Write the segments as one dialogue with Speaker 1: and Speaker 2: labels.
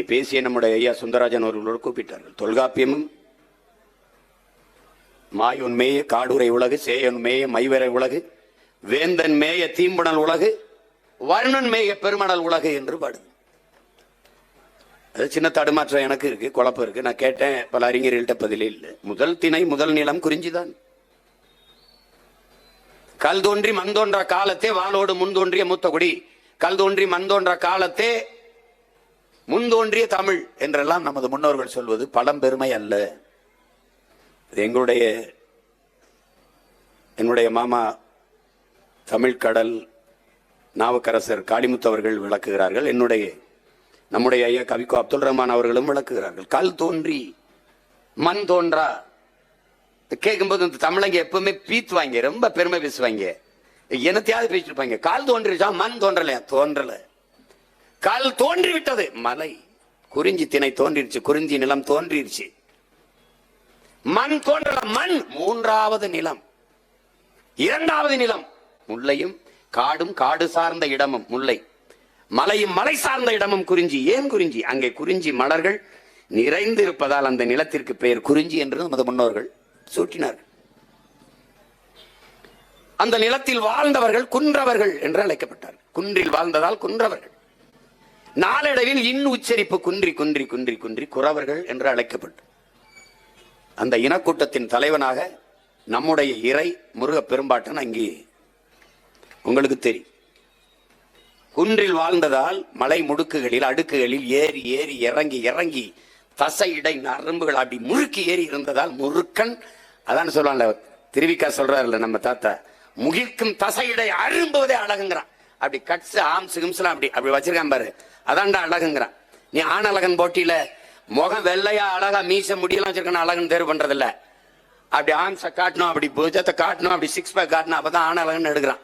Speaker 1: இங்கே பேசிய நம்முடைய ஐயா சுந்தரராஜன் அவர்களோடு கூப்பிட்டார்கள். தொல்காப்பியமும் மாயுன் மேய காடுரை உலகு சேயன் மேய மைவரை உலகு வேந்தன் மேய தீம்புணல் உலகு வருணன் மேய பெருமணல் உலகு என்று பாடுது. அது சின்ன தடுமாற்றம் எனக்கு இருக்கு குழப்பம் இருக்கு. நான் கேட்டேன் பல அறிஞர்கள்ட்ட பதிலே இல்லை. முதல் திணை முதல் நிலம் குறிஞ்சிதான். கல் தோன்றி மண் தோன்ற காலத்தே வாளோடு முன் தோன்றிய மூத்த குடி. கல் தோன்றி மண் தோன்ற காலத்தே முன் தோன்றிய தமிழ் என்றெல்லாம் நமது முன்னோர்கள் சொல்வது பழம்பெருமை அல்ல. எங்களுடைய என்னுடைய மாமா தமிழ்கடல் நாவுக்கரசர் காளிமுத்து அவர்கள் விளக்குகிறார்கள். என்னுடைய நம்முடைய ஐயா கவிக்கோ அப்துல் ரஹ்மான் அவர்களும் விளக்குகிறார்கள். கல் தோன்றி மண் தோன்றா கேட்கும்போது இந்த தமிழங்க எப்பவுமே பீத்துவாங்க ரொம்ப பெருமை பேசுவாங்க என்னத்தையாவது பேசிருப்பாங்க கால் தோன்றிச்சா மண் தோன்றலையா? தோன்றலை. கல் தோன்றி விட்டது மலை குறிஞ்சி திணை தோன்றிருச்சு. குறிஞ்சி நிலம் தோன்றிருச்சு. மண் தோன்றல. மண் மூன்றாவது நிலம். இரண்டாவது நிலம். முல்லையும் காடும் காடு சார்ந்த இடமும் முல்லை. மலையும் மலை சார்ந்த இடமும் குறிஞ்சி. ஏன் குறிஞ்சி? அங்கே குறிஞ்சி மலர்கள் நிறைந்து இருப்பதால் அந்த நிலத்திற்கு பெயர் குறிஞ்சி என்று நமது முன்னோர்கள் சூட்டினார்கள். அந்த நிலத்தில் வாழ்ந்தவர்கள் குன்றவர்கள் என்று அழைக்கப்பட்டார்கள். குன்றில் வாழ்ந்ததால் குன்றவர்கள். நாளடைவில் இன் உச்சரிப்பு குன்றி குன்றி குன்றி குன்றி குறவர்கள் என்று அழைக்கப்பட்டு அந்த இனக்கூட்டத்தின் தலைவனாக நம்முடைய இறை முருக பெரும்பாட்டன் அங்கே உங்களுக்கு தெரியும். குன்றில் வாழ்ந்ததால் மலை முடுக்குகளில் அடுக்குகளில் ஏறி ஏறி இறங்கி இறங்கி தசை இடை நரம்புகள் அப்படி முறுக்கி ஏறி இருந்ததால் முறுக்கன் அதான் சொல்லுவாங்கல்ல திருவிக்கா சொல்றாருல்ல நம்ம தாத்தா முகிக்கும் தசை இடை அரும்புவதே அழகுங்கிறான். அப்படி கட்ஸ் ஆம்ஸ் கிம்ஸ்லாம் அப்படி அப்படி வச்சிருக்கான் பாரு. அதான்டா அழகுங்கிறான். நீ ஆணழகன் போட்டியில முகம் வெள்ளையா அழகா மீச முடியலாம் வச்சிருக்கணும் அழகுன்னு தேர்வு பண்றது இல்ல அப்படி ஆம்ஸை காட்டணும் அப்படி புஜத்தை காட்டணும் அப்படி சிக்ஸ் பேக் காட்டணும் அப்பதான் ஆணழகன் எடுக்கிறான்.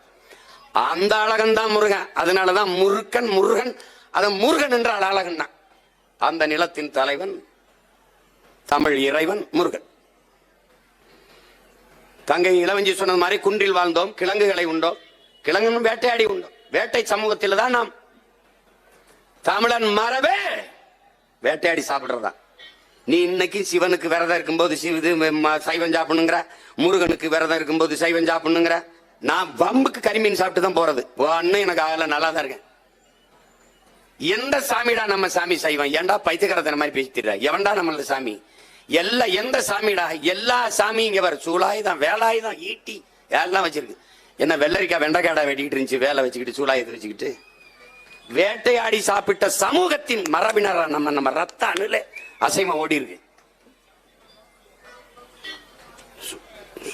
Speaker 1: அந்த அழகன் தான் முருகன். அதனாலதான் முருகன் முருகன் அத முருகன் என்றால் அழகன் தான். அந்த நிலத்தின் தலைவன் தமிழ் இறைவன் முருகன். தங்கை இளவஞ்சி சொன்னது மாதிரி குன்றில் வாழ்ந்தோம் கிழங்குகளை உண்டோம் கிழங்குன்னு வேட்டையாடி உண்டோம். வேட்டை சமூகத்தில் தான் நாம் தமிழன் மரபே. வேட்டையாடி சாப்பிடுறதா. நீ இன்னைக்கு சிவனுக்கு விரதம் இருக்கும்போது சிவ இது சைவம் சாப்பிடணுங்கிற முருகனுக்கு விரதம் இருக்கும்போது சைவம் சாப்பிடணுங்கிற நான் வம்புக்கு கரிமீன் சாப்பிட்டு தான் போறது. ஒன்னும் எனக்கு ஆகல நல்லா தான் இருக்கேன். எந்த சாமிடா நம்ம சாமி சைவம்? ஏன்டா பைத்தியக்காரத்தன மாதிரி பேசிட்டுற எவன்டா நம்மள சாமி? எல்லாம் எந்த சாமிடா? எல்லா சாமி இங்க வர சூளாயுதம் வேலாயுதம் ஈட்டி எல்லாம் வச்சிருக்கு. என்ன வெள்ளரிக்காய் வெண்டைக்காடா வெட்டிக்கிட்டு இருந்துச்சு வேலை வச்சுக்கிட்டு சூளாயத்தை வச்சுக்கிட்டு. வேட்டையாடி சாப்பிட்ட சமூகத்தின் மரபினரா நம்ம நம்ம ரத்த அணுல அசைமா ஓடி இருக்கு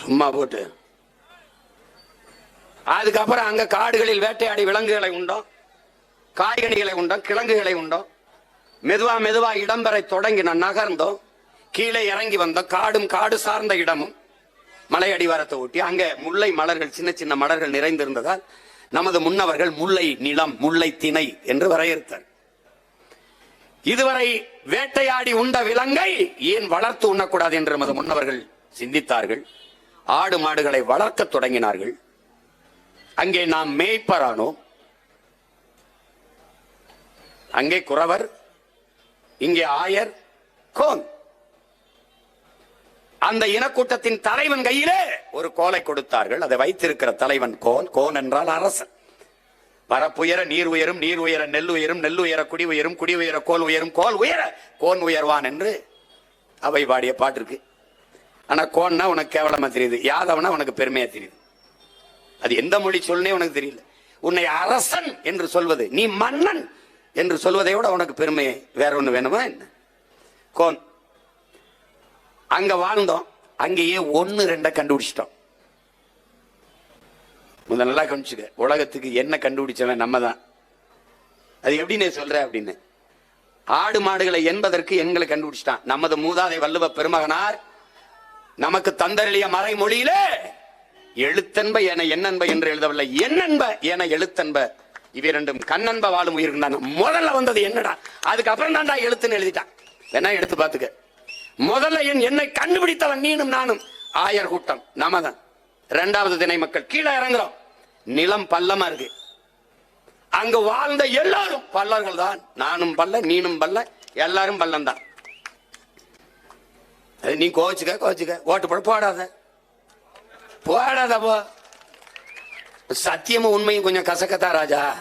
Speaker 1: சும்மா போட்டு. அதுக்கப்புறம் அங்க காடுகளில் வேட்டையாடி விலங்குகளை உண்டோம். காய்கனிகளை உண்டோம் கிழங்குகளை உண்டோம். மெதுவா மெதுவா இடம்பெற தொடங்கின நகர்ந்தோம். கீழே இறங்கி வந்தோம் காடும் காடு சார்ந்த இடமும் மலை அடிவாரத்தை ஒட்டி அங்க முல்லை மலர்கள் சின்ன சின்ன மலர்கள் நிறைந்திருந்ததால் நமது முன்னவர்கள் முல்லை நிலம் முல்லை திணை என்று வரையறுத்தார். இதுவரை வேட்டையாடி உண்ட விலங்கை ஏன் வளர்த்து உண்ணக்கூடாது என்று நமது முன்னவர்கள் சிந்தித்தார்கள். ஆடு மாடுகளை வளர்க்க தொடங்கினார்கள். அங்கே நாம் மேய்ப்பரானோம் அங்கே குறவர் இங்கே ஆயர் கோன். அந்த இனக்கூட்டத்தின் தலைவன் கையிலே ஒரு கோலை கொடுத்தார்கள். அதை வைத்திருக்கிற தலைவன் கோன் கோன் என்றால் அரசன். பரப்புயர நீர் உயரும் நீர் உயர நெல் உயரும் நெல் உயர குடி உயரும் குடி உயர கோல் உயரும் கோல் உயர கோன் உயர்வான் என்று அவை பாடிய பாட்டு இருக்கு. ஆனா கோன்னா உனக்கு கேவலமா தெரியுது. யாதவனா உனக்கு பெருமையா தெரியுது. அது எந்த மொழி சொல்லுனே உனக்கு தெரியல. உன்னை அரசன் என்று சொல்வது நீ மன்னன் என்று சொல்வதை விட உனக்கு பெருமை வேற ஒண்ணு வேணுமா என்ன? கோன். அங்க வாழ்ந்தோம். அங்கேயே ஒன்னு ரெண்ட கண்டுபிடிச்சிட்டோம். முதல்ல நல்லா கவனிச்சுக்க. உலகத்துக்கு என்ன கண்டுபிடிச்சவன் நம்ம தான் அது எப்படி நீ சொல்ற அப்படின்னு. ஆடு மாடுகளை என்பதற்கு எங்களை கண்டுபிடிச்சிட்டான். நமது மூதாதை வல்லுவ பெருமகனார். நமக்கு தந்தரளிய மறைமொழியிலே எழுத்தன்ப என என்னன்ப என்று எழுதவில்லை. என்னன்ப என எழுத்தன்ப. இவ்விரண்டும் கண்ணன்ப வாழும் உயிர்கள் முதல்ல வந்தது என்னடா? அதுக்கப்புறம் தான்டா எழுத்துன்னு எழுதிட்டான். வேணா எடுத்து பாத்துக்க முதல்ல என் என்னை கண்டுபிடித்தவன் நீனும் நானும் ஆயர் கூட்டம் நமதன். இரண்டாவது திணை மக்கள் கீழே இறங்குறோம். நிலம் பள்ளமா இருக்கு. அங்கு வாழ்ந்த எல்லாரும் பல்லர்கள் தான். நானும் பல்ல நீனும் பல்ல எல்லாரும் பள்ளம் தான். அது நீ கோச்சுக்க கோச்சுக்க ஓட்டு போட போடாத. போடாத போ. சத்தியமும் உண்மையும் கொஞ்சம் கசக்கத்தான் ராஜா.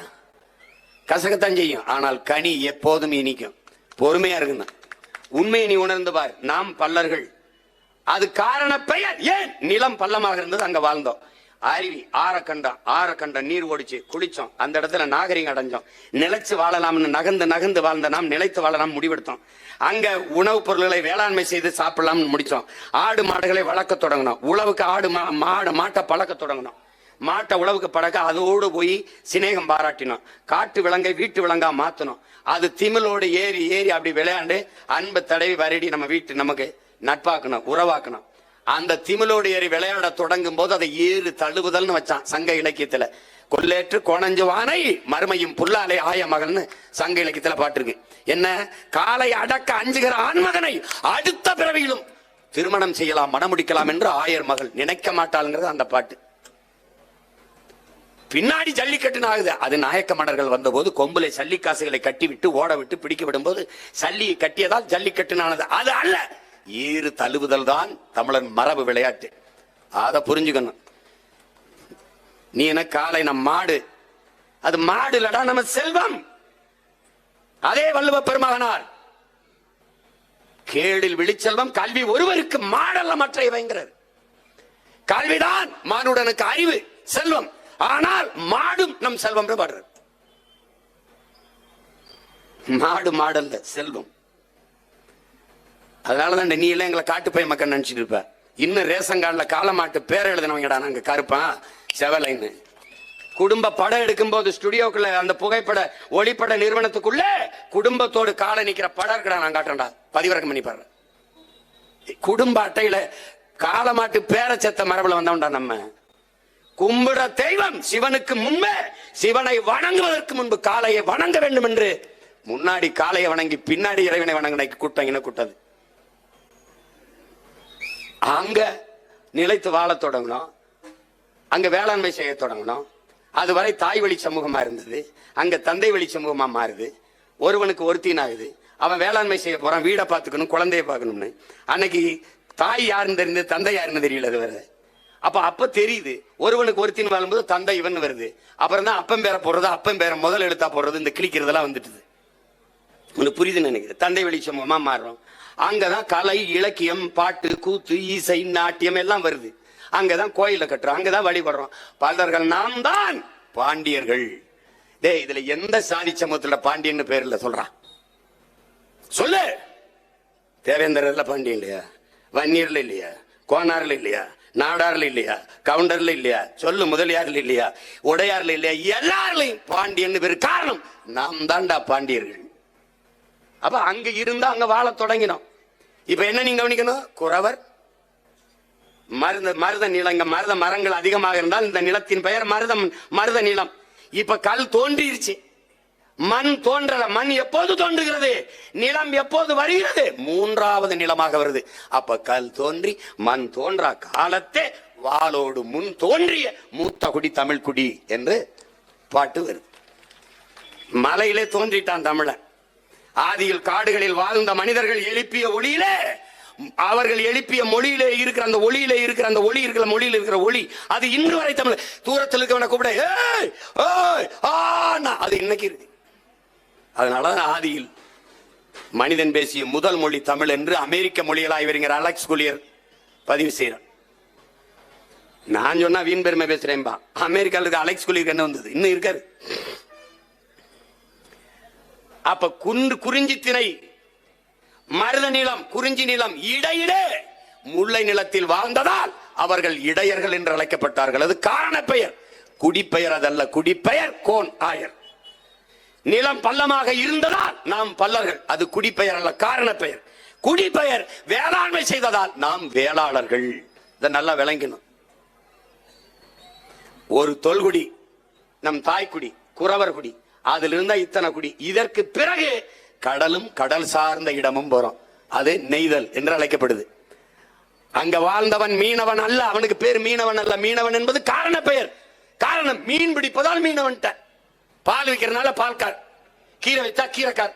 Speaker 1: கசக்கத்தான் செய்யும். ஆனால் கனி எப்போதும் இனிக்கும் பொறுமையா இருக்கணும் உண்மையை நீ உணர்ந்து பார். நாம் பல்லர்கள். அது காரண பெயர். ஏன்? நிலம் பள்ளமாக இருந்தது அங்க வாழ்ந்தோம். அருவி ஆரக்கண்டம் ஆரக்கண்டம் நீர் ஓடிச்சு குளிச்சோம் அந்த இடத்துல நாகரிகம் அடைஞ்சோம். நிலைச்சு வாழலாம்னு நகர்ந்து நகர்ந்து வாழ்ந்த நாம் நிலைத்து வாழலாம் முடிவெடுத்தோம். அங்க உணவுப் பொருள்களை வேளாண்மை செய்து சாப்பிடலாம்னு முடிச்சோம். ஆடு மாடுகளை வளர்க்க தொடங்கினோம். உழவுக்கு ஆடு மா- மாடு மாட்டை பழக்க தொடங்கினோம். மாட்டை உழவுக்கு பழக்க அதோடு போய் சிநேகம் பாராட்டினோம். காட்டு விலங்கை வீட்டு விலங்கா மாத்தினோம். அது திமிலோடு ஏறி ஏறி அப்படி விளையாண்டு அன்பு தடவி வருடி நம்ம வீட்டு நமக்கு நட்பாக்கணும் உறவாக்கணும். அந்த திமிலோடு ஏறி விளையாட தொடங்கும் போது அதை ஏறு தழுவுதல்னு வச்சான் சங்க இலக்கியத்துல. கொல்லேற்று கோணஞ்சுவானை மறுமையும் புல்லாலை ஆய மகன்னு சங்க இலக்கியத்துல பாட்டுருக்கு. என்ன? காலை அடக்க அஞ்சுகிற ஆண்மகனை அடுத்த பிறவியிலும் திருமணம் செய்யலாம் மணமுடிக்கலாம் என்று ஆயர் மகள் நினைக்க மாட்டாளுங்கிறது அந்த பாட்டு. பின்னாடி ஜல்லிக்கட்டுன்னு ஆகுது அது நாயக்க மன்னர்கள் வந்தபோது கொம்புல சல்லிக்காசுகளை கட்டி விட்டு ஓட விட்டு பிடிக்க விடும்போது சல்லியை கட்டியதால் ஜல்லிக்கட்டுனானது அது அல்ல. ஈறு தழுவுதல் தான் தமிழன் மரபு விளையாட்டு. அதை புரிஞ்சுக்கணும். நீ என்ன காலை நம் மாடு? அது மாடு இல்லடா நம்ம செல்வம். அதே வள்ளுவ பெருமகனார். கேடில் விழிச்செல்வம் கல்வி ஒருவருக்கு மாடல்ல மற்ற இவைங்கிறது. கல்விதான் மானுடனுக்கு அறிவு செல்வம். ஆனால் மாடும் நம் செல்வம் பாடுற பாடுறது மாடு மாடல்ல செல்வம். அதனாலதான் நீ எல்லாம் எங்களை காட்டு மக்கள் நினைச்சிட்டு இருப்ப. இன்னும் ரேஷன் கார்டில் காலமாட்டு பேர் எழுதினவங்கடா நாங்க கருப்பான் செவலைன்னு குடும்ப படம் எடுக்கும் போது ஸ்டுடியோக்குள்ள அந்த புகைப்பட ஒளிப்பட நிறுவனத்துக்குள்ள குடும்பத்தோடு காலை நிக்கிற படம் இருக்கடா நான் காட்டுறேன்டா. பதிவிறக்கம் பண்ணி பாடுறேன். குடும்ப அட்டையில காலமாட்டு பேர செத்த மரபுல வந்தவன்டா நம்ம. கும்பிட தெய்வம் சிவனுக்கு முன்பே சிவனை வணங்குவதற்கு முன்பு காளையை வணங்க வேண்டும் என்று முன்னாடி காளையை வணங்கி பின்னாடி இறைவனை வணங்கின கூட்டம் என்ன கூட்டது? அங்க நிலைத்து வாழத் தொடங்கினோம். அங்க வேளாண்மை செய்ய தொடங்கினோம். அதுவரை தாய் வழி சமூகமா இருந்தது. அங்க தந்தை வழி சமூகமா மாறுது. ஒருவனுக்கு ஒருத்தின் ஆகுது. அவன் வேளாண்மை செய்ய போறான். வீடை பார்த்துக்கணும் குழந்தைய பார்க்கணும்னு. அன்னைக்கு தாய் யாருன்னு தெரிஞ்சது தந்தை யாருன்னு தெரியல அது வேற. அப்ப அப்ப தெரியுது. ஒருவனுக்கு ஒருத்தின் வாழும்போது தந்தை இவன் வருது. அப்புறம் தான் அப்பம் பேர போடுறது அப்பம் பேர முதல் எழுத்தா போடுறது இந்த கிழிக்கிறதெல்லாம் வந்துட்டுது. உனக்கு புரியுதுன்னு நினைக்கிறேன். தந்தை வழி சமூகமா மாறுறோம். அங்கதான் கலை இலக்கியம் பாட்டு கூத்து இசை நாட்டியம் எல்லாம் வருது. அங்கதான் கோயில கட்டுறோம். அங்கதான் வழிபடுறோம். பலர்கள் நாம் தான் பாண்டியர்கள். டே இதுல எந்த சாதி சமூகத்துல பாண்டியன்னு பேர் இல்ல சொல்றான் சொல்லு. தேவேந்திரர்ல பாண்டியன் இல்லையா? வன்னியர்ல இல்லையா? கோனார்ல இல்லையா? நாடார்ல இல்லையா? கவுண்டர்ல இல்லையா? சொல்லு முதலியார்ல இல்லையா? உடையார்ல இல்லையா? எல்லாருலையும் பாண்டியன் பேர் காரணம். நாம் தாண்டா பாண்டியர்கள். அப்ப அங்க இருந்தா அங்க வாழ தொடங்கினோம். இப்ப என்ன நீங்க கவனிக்கணும்? குறவர். மருத மருத நிலங்க மருத மரங்கள் அதிகமாக இருந்தால் இந்த நிலத்தின் பெயர் மருதம் மருத நிலம். இப்ப கல் தோன்றிருச்சு. மண் தோன்றல மண் எப்போது தோன்றுகிறது? நிலம் எப்போது வருகிறது? மூன்றாவது நிலமாக வருது. அப்ப கல் தோன்றி மண் தோன்றா காலத்தே வாளோடு முன் தோன்றிய மூத்த குடி தமிழ் குடி என்று பாட்டு வருது. மலையிலே தோன்றிட்டான் தமிழன். ஆதியில் காடுகளில் வாழ்ந்த மனிதர்கள் எழுப்பிய ஒளியிலே அவர்கள் எழுப்பிய மொழியிலே இருக்கிற அந்த ஒளியிலே இருக்கிற அந்த ஒளி இருக்கிற மொழியில் இருக்கிற ஒளி அது இன்று வரை தமிழ். தூரத்தில் இருக்கவனை கூப்பிட ஏய் ஆனா அது இன்னைக்கு இருக்கு. அதனால ஆதியில் மனிதன் பேசிய முதல் மொழி தமிழ் என்று அமெரிக்க மொழிகளாக ஆய்வறிஞர் அலெக்ஸ் குலியர் பதிவு செய்கிறார் நான் சொன்னா வீண் பெருமை பேசுறேன்பா. அமெரிக்கால இருக்க அலெக்ஸ் குலியருக்கு என்ன வந்தது? இன்னும் இருக்காரு. அப்ப குண்டு குறிஞ்சி திணை மருத நிலம் குறிஞ்சி நிலம் இடையிடே முல்லை நிலத்தில் வாழ்ந்ததால் அவர்கள் இடையர்கள் என்று அழைக்கப்பட்டார்கள். அது காரண பெயர் குடிப்பெயர் அதல்ல குடிப்பெயர் கோன் ஆயர். நிலம் பள்ளமாக இருந்ததால் நாம் பல்லர்கள் அது குடிப்பெயர் அல்ல காரண பெயர் குடிப்பெயர் வேளாண்மை செய்ததால் நாம் வேளாளர்கள். இதை நல்லா விளங்கணும். ஒரு தொல்குடி நம் தாய்க்குடி குறவர் குடி அதுல இருந்த இத்தனை குடி இதற்கு பிறகு கடலும் கடல் சார்ந்த இடமும் போறோம் அது நெய்தல் என்று அழைக்கப்படுது. அங்க வாழ்ந்தவன் மீனவன் அல்ல அவனுக்கு பேர் மீனவன் அல்ல. மீனவன் என்பது காரண பெயர் காரணம் மீன் பிடிப்பதால் மீனவன்ட்ட. பால் விற்கிறதுனால பால்கார். கீரை வைத்தா கீரைக்கார்.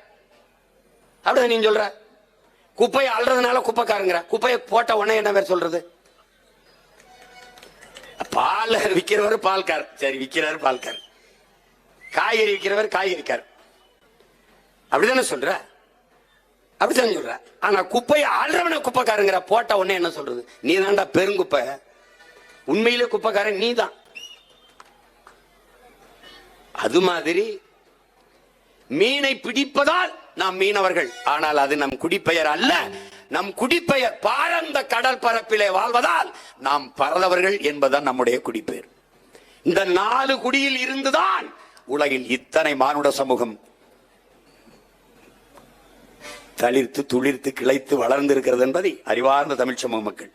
Speaker 1: அப்படிதான் நீ சொல்ற. குப்பையை அல்றதுனால குப்பைக்காரங்கிற. குப்பையை போட்ட உடனே என்ன பேர் சொல்றது? பால் விற்கிறவர் பால்கார். சரி விற்கிறவர் பால்கார். காய்கறி விற்கிறவர் காய்கறிக்கார். அப்படிதானே சொல்ற? அப்படித்தான் சொல்ற. ஆனா குப்பையை அல்றவன குப்பைக்காரங்கிற போட்ட உடனே என்ன சொல்றது? நீ தான்டா பெருங்குப்பை. உண்மையிலே குப்பைக்காரன் நீ தான் அது மாதிரி மீனை பிடிப்பதால் நாம் மீனவர்கள். ஆனால் அது நம் குடிப்பெயர் அல்ல. நம் குடிப்பெயர் பாரந்த கடல் பரப்பிலே வாழ்வதால் நாம் பரதவர்கள் என்பதுதான் நம்முடைய குடிப்பெயர். இந்த நாலு குடியில் இருந்துதான் உலகில் இத்தனை மானுட சமூகம் தளிர்த்து துளிர்த்து கிளைத்து வளர்ந்திருக்கிறது என்பதை அறிவார்ந்த தமிழ் சமூக மக்கள்.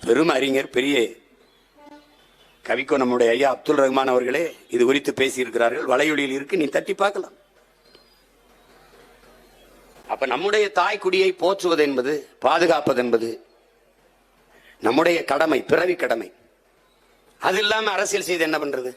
Speaker 1: பெரும் அறிஞர் பெரிய கவிக்கோ நம்முடைய ஐயா அப்துல் ரஹ்மான் அவர்களே இது குறித்து பேசியிருக்கிறார்கள். வலையொலியில் இருக்கு நீ தட்டி பார்க்கலாம். அப்ப நம்முடைய தாய் குடியை போற்றுவது என்பது பாதுகாப்பது என்பது நம்முடைய கடமை பிறவி கடமை. அது இல்லாம அரசியல் செய்து என்ன பண்றது?